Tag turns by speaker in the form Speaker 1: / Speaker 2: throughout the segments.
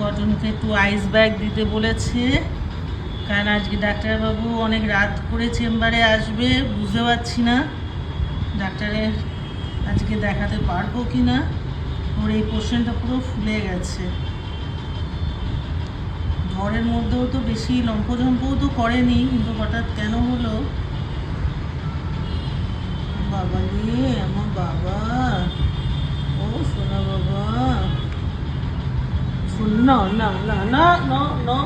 Speaker 1: কটনকে একটু ice bag দিতে বলেছে। কারণ আজকে ডাক্তারবাবু অনেক রাত করে চেম্বারে আসবে, বুঝতে পারছি না। ডাক্তারের আজকে দেখাতে পারব কি না? ওর এই পোর্শনটা পুরো ফুলে গেছে। জ্বরের মধ্যেও তো বেশি লম্ফঝম্পও তো করেনি, কিন্তু হঠাৎ কেন হলো? বাবা রে, আমার বাবা ও সোনা বাবা না না না না না না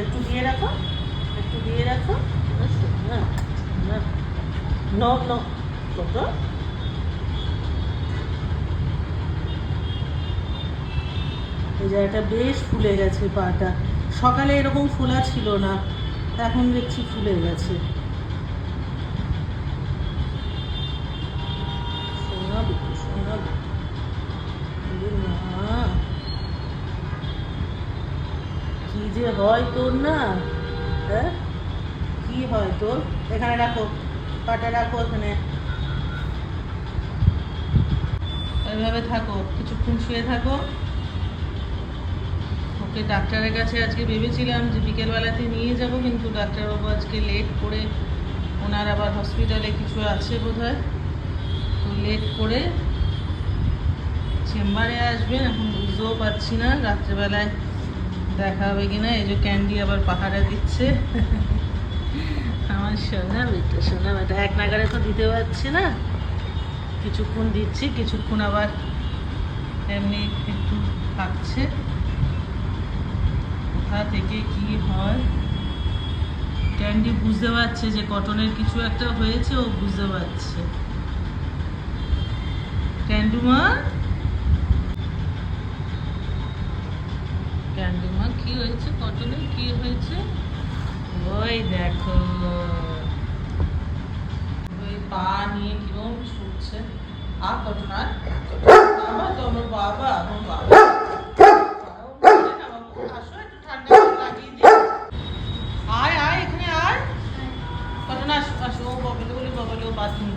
Speaker 1: একটু দিয়ে রাখো একটু দিয়ে রাখো ন ন বাবা এই জায়গাটা বেশ ফুলে গেছে পাটা। সকালে এরকম ফোলা ছিল না। এখন দেখছি ফুলে গেছে সোনা বিট্টু, সোনা বিট্টু। ওরে মা। কি যে হয় তোর না? হ্যাঁ? কি হয় তোর? এখানে রাখো। পাটা রাখো এখানে। এইভাবে থাকো। কিছুক্ষণ শুয়ে থাকো। ওকে ডাক্তারের কাছে আজকে ভেবেছিলাম যে বিকেলবেলাতে নিয়ে যাব, কিন্তু ডাক্তারবাবু আজকে লেট করে ওনার আবার হসপিটালে কিছু আছে বোধহয়। তো লেট করে চেম্বারে আসবেন। এখন বুঝতেও পারছি না। রাত্রেবেলায় দেখা হবে কি না এই যে ক্যান্ডি আবার পাহারা দিচ্ছে। আমার সোনা বেটা সোনা বেটা এক নাগারে তো দিতে পারছি না। কিছুক্ষণ দিচ্ছি, কিছুক্ষণ আবার এমনি একটু থাকছে কোথা থেকে কি হয়? ক্যান্ডি বুঝতে পারছে যে কটনের কিছু একটা হয়েছে, ও বুঝতে পারছে। ক্যান্ডুমা ক্যান্ডুমা কি হয়েছে? কটনের কি হয়েছে? ওই দেখো। ওই পা নিয়ে কীরকম ছুটছে। আর কটন আর আমার তো আমার বাবা আমার বাবা। আয় আয় এখানে আয়। কটন আসো? আসো ও ববলে বলে ববলে ও বাথরুম